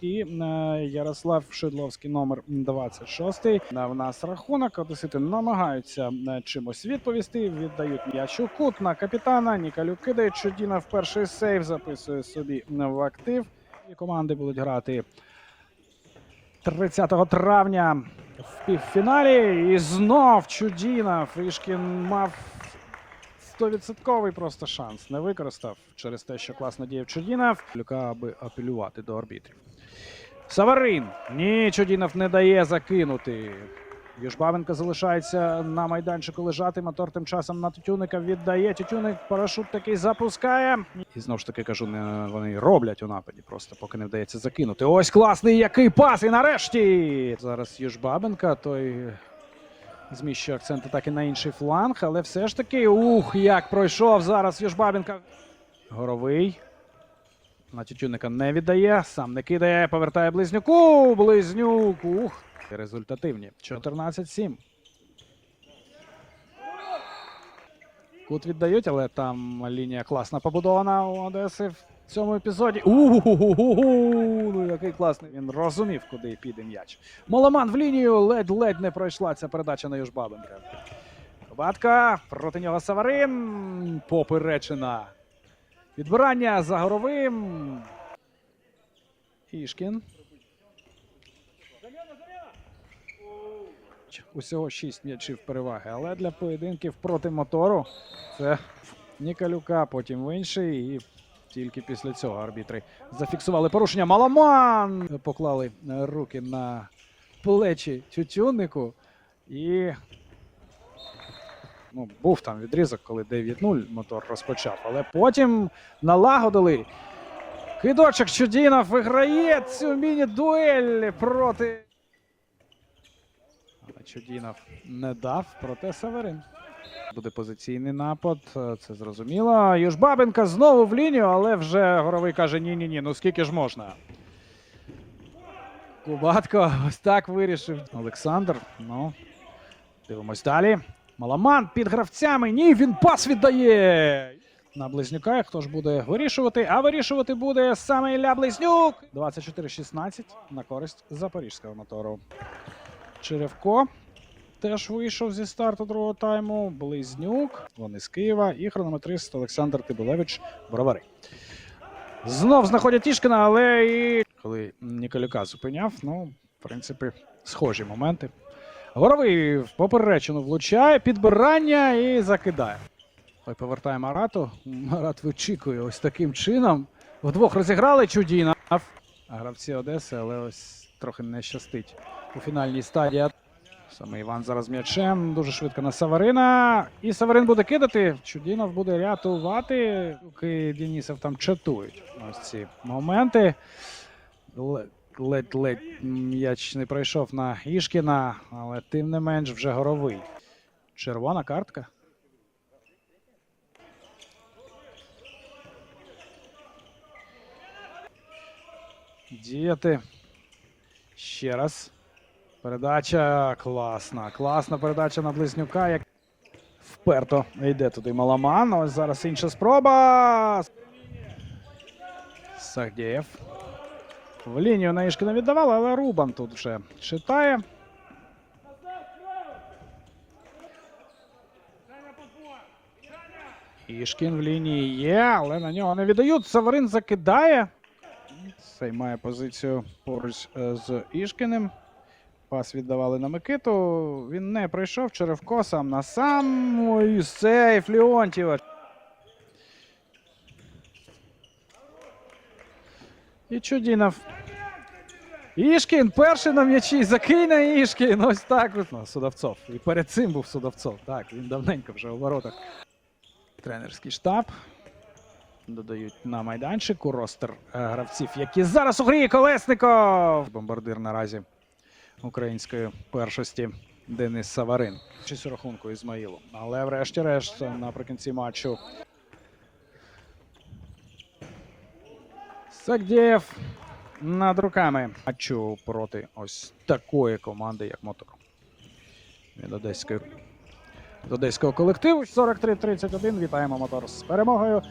і е, Ярослав Шидловський, номер 26. Е, В нас рахунок. Одесити намагаються е, чимось відповісти. Віддають м'яч у кут на капітана. Нікалюк кидає. Чудіна в перший сейв записує собі в актив. І команди будуть грати 30 травня в півфіналі. І знов Чудіна. Фрішкін мав 100% просто шанс. Не використав через те, що класно діяв Чудінов. Люка, аби апелювати до арбітрів. Саварин. Ні, Чудінов не дає закинути. Южбабенко залишається на майданчику лежати. Мотор тим часом на Тютюника віддає. Тютюник парашут такий запускає. І знову ж таки кажу, не вони роблять у нападі, просто поки не вдається закинути. Ось класний який пас! І нарешті зараз Южбабенка, той зміщує акцент атаки на інший фланг, але все ж таки, ух, як пройшов зараз Южбабенка. Горовий. На Тютюника не віддає, сам не кидає, повертає близнюку. Близнюк. Ух. Результативні. 14-7. Кут віддають, але там лінія класно побудована у Одеси в цьому епізоді. Угу, ну який класний. Він розумів, куди піде м'яч. Моломан в лінію ледь-ледь не пройшла ця передача на Южбабенка. Кобатка, проти нього Саварин. Поперечина. Відбирання за горовим. Ішкін. Усього 6 м'ячів переваги. Але для поєдинків проти мотору це Нікалюка, потім в інший. І тільки після цього арбітри зафіксували порушення. Маламан! Поклали руки на плечі Тютюннику. І ну, був там відрізок, коли 9-0 мотор розпочав. Але потім налагодили. Кидочок Чудінов виграє цю міні-дуель проти. Але Чудінов не дав, проте Саверин. Буде позиційний напад, е, це зрозуміло. Южбабенка знову в лінію, але вже горовий каже: ні-ні ні, ну скільки ж можна. Кубатко ось так вирішив. Олександр. Ну, дивимось далі. Маламан під гравцями. Ні, він пас віддає. На близнюка. Хто ж буде вирішувати? А вирішувати буде саме Ілля Близнюк. 24-16 на користь запорізького мотору. Черевко теж вийшов зі старту другого тайму. Близнюк. Вони з Києва. І хронометрист Олександр Тибулевич Бровари. Знов знаходять Тішкина, але і коли Ніколюка зупиняв, ну, в принципі, схожі моменти. Горовий поперечину влучає, підбирання і закидає. Ой, повертає Марату. Марат вичікує ось таким чином. Вдвох розіграли чудіна. Гравці Одеси, але ось трохи не щастить у фінальній стадії. Саме Іван зараз м'ячем. Дуже швидко на Саварина. І Саварин буде кидати. Чудінов буде рятувати. Поки Денісов там чатують ось ці моменти. Ледь-ледь м'яч не пройшов на Ішкіна, але тим не менш вже горовий. Червона картка. Діяти. Ще раз. Передача класна. Класна передача на близнюка. Як вперто йде туди Маламан. Ось зараз інша спроба. Сагдєєв. В лінію на Ішкіна віддавали, але Рубан тут вже читає. Ішкін в лінії є, але на нього не віддають. Саварин закидає. Займає позицію поруч е, з Ішкіним. Пас віддавали на Микиту. Він не прийшов. Черевко сам на сам. Ой, сейф Леонтьєва. І Чудінов. Ішкін перший на м'ячі. Закине Ішкін. Ось так. Ну, Судовцов. І перед цим був Судовцов. Так, він давненько вже у воротах. Тренерський штаб. Додають на майданчику ростер е, гравців, які зараз у грі Колесников. Бомбардир наразі української першості Денис Саварин. У рахунку Ізмаїлу. Але врешті-решт наприкінці матчу. Сагдєєв над руками матчу проти ось такої команди, як Мотор. Від одеської. Від одеського колективу 43-31. Вітаємо мотор з перемогою.